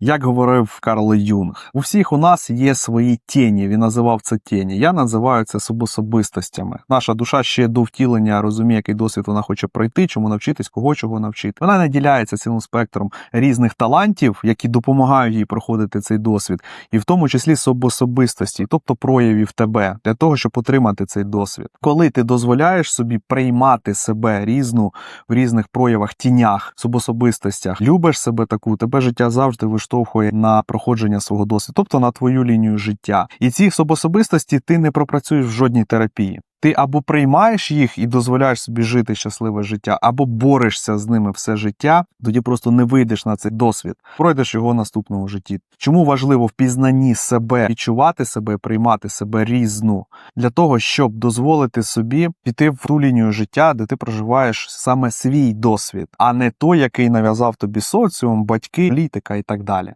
Як говорив Карл Юнг, у всіх у нас є свої тіні. Він називав це тіні. Я називаю це субособистостями. Наша душа ще до втілення розуміє, який досвід вона хоче пройти, чому навчитись, кого чого навчити. Вона не діляється цілим спектром різних талантів, які допомагають їй проходити цей досвід, і в тому числі субособистості, тобто проявів тебе для того, щоб отримати цей досвід. Коли ти дозволяєш собі приймати себе різну в різних проявах, тінях, субособистостях, любиш себе таку, тебе життя завжди виштовхує на проходження свого досвіду, тобто на твою лінію життя. І ці особистості ти не пропрацюєш в жодній терапії. Ти або приймаєш їх і дозволяєш собі жити щасливе життя, або борешся з ними все життя, тоді просто не вийдеш на цей досвід, пройдеш його в наступному житті. Чому важливо в пізнанні себе відчувати себе, приймати себе різну для того, щоб дозволити собі піти в ту лінію життя, де ти проживаєш саме свій досвід, а не той, який нав'язав тобі соціум, батьки, політика і так далі.